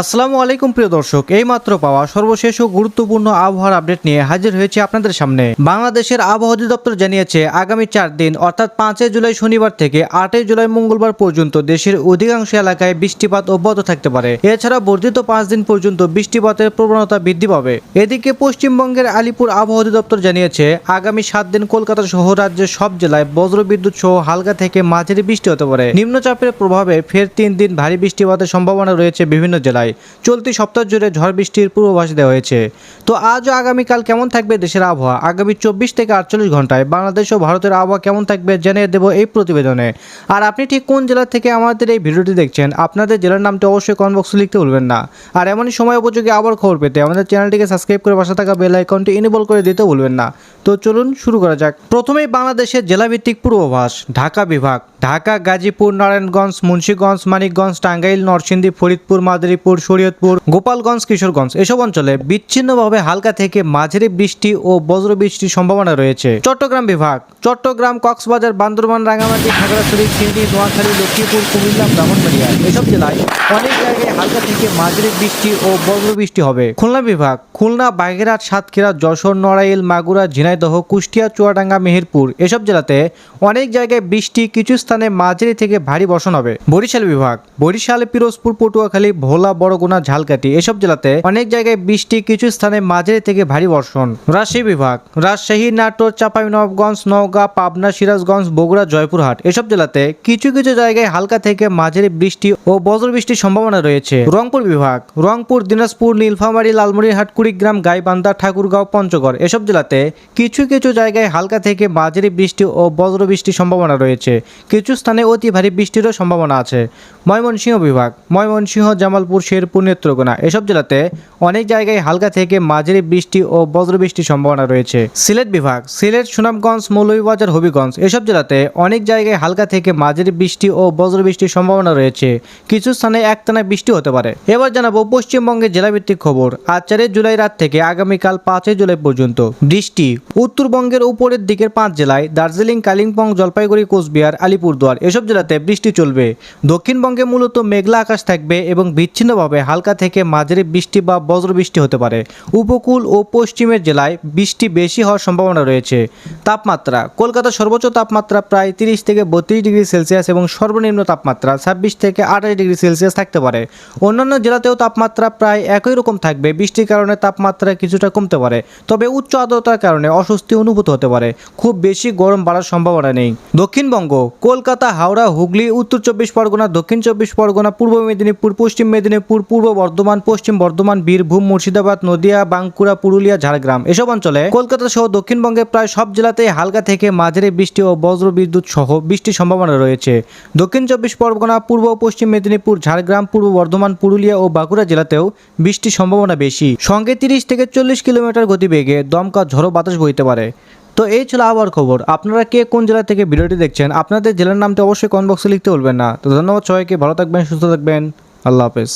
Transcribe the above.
আসসালামু আলাইকুম প্রিয় দর্শক এই মাত্র পাওয়া সর্বশেষ ও গুরুত্বপূর্ণ আবহাওয়ার আপডেট নিয়ে হাজির হয়েছে আপনাদের সামনে। বাংলাদেশের আবহাওয়া অধিদপ্তর জানিয়েছে, আগামী চার দিন, অর্থাৎ পাঁচই জুলাই শনিবার থেকে আটই জুলাই মঙ্গলবার পর্যন্ত দেশের অধিকাংশ এলাকায় বৃষ্টিপাত অব্যাহত থাকতে পারে। এছাড়া বর্ধিত পাঁচ দিন পর্যন্ত বৃষ্টিপাতের প্রবণতা বৃদ্ধি পাবে। এদিকে পশ্চিমবঙ্গের আলিপুর আবহাওয়া অধিদপ্তর জানিয়েছে, আগামী সাত দিন কলকাতা সহ রাজ্যের সব জেলায় বজ্রবিদ্যুৎ সহ হালকা থেকে মাঝারি বৃষ্টি হতে পারে। নিম্নচাপের প্রভাবে ফের তিন দিন ভারী বৃষ্টিপাতের সম্ভাবনা রয়েছে বিভিন্ন জেলায়। চলতি সপ্তাহ জুড়ে ঝড় বৃষ্টির পূর্বাভাস দেওয়া হয়েছে। তো আজ ও আগামীকাল কেমন থাকবে দেশের আবহাওয়া? আগামী চব্বিশ থেকে আটচল্লিশ ঘন্টায় বাংলাদেশ ও ভারতের আবহাওয়া কেমন থাকবে জানিয়ে দেবো এই প্রতিবেদনে। আর আপনি ঠিক কোন জেলা থেকে আমাদের এই ভিডিওটি দেখছেন, আপনাদের জেলার নামটি অবশ্যই কমেন্ট বক্সে লিখতে ভুলবেন না। আর এমনই সময় উপযোগী আবার খবর পেতে আমাদের চ্যানেলটিকে সাবস্ক্রাইব করে পাশে থাকা বেল আইকনটি ইনেবল করে দিতে ভুলবেন না। তো চলুন শুরু করা যাক। প্রথমেই বাংলাদেশের জেলাভিত্তিক পূর্বাভাস, ঢাকা বিভাগ। ঢাকা, গাজীপুর, নারায়ণগঞ্জ, মুন্সীগঞ্জ, মানিকগঞ্জ, টাঙ্গাইল, নরসিংদী, ফরিদপুর, মাদারীপুর, শরীয়তপুর, গোপালগঞ্জ, কিশোরগঞ্জ এসব অঞ্চলে বিচ্ছিন্নভাবে হালকা থেকে মাঝারি বৃষ্টি ও বজ্র বৃষ্টির সম্ভাবনা রয়েছে। চট্টগ্রাম বিভাগ, চট্টগ্রাম, কক্সবাজার, বান্দরবান রাঙামাটি খাগড়াছড়ি সিন্ধি নোয়াখালী, লক্ষ্মীপুর, কুমিল্লা, ব্রাহ্মণবাড়িয়া এসব জেলায় অনেক জায়গায় হালকা থেকে মাঝারি বৃষ্টি ও বজ্র বৃষ্টি হবে। খুলনা বিভাগ, খুলনা, বাগেরহাট, সাতক্ষীরা, যশোর, নড়াইল, মাগুরা, ঝিনাইদহ, কুষ্টিয়া, চুয়াডাঙ্গা, মেহেরপুর এসব জেলাতে অনেক জায়গায় বৃষ্টি, কিছু স্থানে মাঝারি থেকে ভারী বর্ষণ হবে। বরিশাল বিভাগ। বরিশাল, পিরোজপুর, পটুয়াখালী, ভোলা, বড়গুনা, ঝালকাঠি এসব জেলাতে অনেক জায়গায় বৃষ্টি কিছু স্থানে মাঝারি থেকে ভারী বর্ষণ। রাজশাহী বিভাগ। রাজশাহী, নাটোর, চাঁপাইনবাবগঞ্জ, নওগাঁ, পাবনা, সিরাজগঞ্জ, বগুড়া, জয়পুরহাট এসব জেলাতে কিছু কিছু জায়গায় হালকা থেকে মাঝারি বৃষ্টি ও বজ্র বৃষ্টির সম্ভাবনা রয়েছে। রংপুর বিভাগ। রংপুর, দিনাজপুর, নীলফামারী, লালমনিরহাট, কুড়িগ্রাম, গাইবান্ধা, ঠাকুরগাঁও, পঞ্চগড় এসব জেলাতে কিছু কিছু জায়গায় হালকা থেকে মাঝারি বৃষ্টি ও বজ্র বৃষ্টির সম্ভাবনা রয়েছে। কিছু স্থানে অতি ভারী বৃষ্টিরও সম্ভাবনা আছে। ময়মনসিংহ বিভাগ, ময়মনসিংহ, জামালপুর, শেরপুর, নেত্রকোনা, এসব জেলাতে অনেক জায়গায় হালকা থেকে মাঝারি বৃষ্টি ও বজ্র বৃষ্টির সম্ভাবনা রয়েছে। সিলেট বিভাগ, সিলেট, সুনামগঞ্জ, মৌলভীবাজার, হবিগঞ্জ, এসব জেলাতে অনেক জায়গায় হালকা থেকে মাঝারি বৃষ্টি ও বজ্র বৃষ্টির সম্ভাবনা রয়েছে। কিছু স্থানে একটানা বৃষ্টি হতে পারে। এবার জানাব পশ্চিমবঙ্গের জেলাভিত্তিক খবর। আজ চারই জুলাই রাত থেকে আগামীকাল পাঁচই জুলাই পর্যন্ত বৃষ্টি। উত্তরবঙ্গের উপরের দিকের পাঁচ জেলায় দার্জিলিং, কালিম্পং, জলপাইগুড়ি, কোচবিহার আলিপুরদুয়ার এসব জেলাতে বৃষ্টি চলবে। দক্ষিণবঙ্গে মূলত মেঘলা আকাশ থাকবে এবং বিচ্ছিন্নভাবে হালকা থেকে মাঝারি বৃষ্টি বা বজ্র বৃষ্টি হতে পারে। উপকূল ও পশ্চিমের জেলায় বৃষ্টি বেশি হওয়ার সম্ভাবনা রয়েছে। তাপমাত্রা, কলকাতার সর্বোচ্চ তাপমাত্রা প্রায় তিরিশ থেকে বত্রিশ ডিগ্রি সেলসিয়াস এবং সর্বনিম্ন তাপমাত্রা ছাব্বিশ থেকে আঠাশ ডিগ্রি সেলসিয়াস থাকতে পারে। অন্যান্য জেলাতেও তাপমাত্রা প্রায় একই রকম থাকবে। বৃষ্টির কারণে তাপমাত্রা কিছুটা কমতে পারে, তবে উচ্চ আর্দ্রতার কারণে অস্বস্তি অনুভূত হতে পারে। খুব বেশি গরম বাড়ার সম্ভাবনা নেই। দক্ষিণবঙ্গ কলকাতা, হাওড়া, হুগলি, উত্তর চব্বিশ পরগনা, দক্ষিণ চব্বিশ পরগনা, পূর্ব মেদিনীপুর, পশ্চিম মেদিনীপুর, পূর্ব বর্ধমান, পশ্চিম বর্ধমান, বীরভূম, মুর্শিদাবাদ, নদিয়া, বাঁকুড়া, পুরুলিয়া, ঝাড়গ্রাম এসব অঞ্চলে কলকাতা সহ দক্ষিণবঙ্গের প্রায় সব জেলাতেই হালকা থেকে মাঝারি বৃষ্টি ও বজ্র বিদ্যুৎ সহ বৃষ্টির সম্ভাবনা রয়েছে। দক্ষিণ চব্বিশ পরগনা, পূর্ব ও পশ্চিম মেদিনীপুর, ঝাড়গ্রাম, পূর্ব বর্ধমান, পুরুলিয়া ও বাঁকুড়া জেলাতেও বৃষ্টির সম্ভাবনা বেশি। সঙ্গে তিরিশ থেকে চল্লিশ কিলোমিটার গতিবেগে দমকা ঝড়ো বাতাস বইতে পারে। তো এই ছিল আবার খবর। আপনারা কে কোন জেলা থেকে ভিডিওটি দেখছেন, আপনাদের জেলার নামটি অবশ্যই কমেন্ট বক্সে লিখতে বলবেন না। তো ধন্যবাদ সবাইকে, ভালো থাকবেন, সুস্থ থাকবেন। আল্লাহ হাফেজ।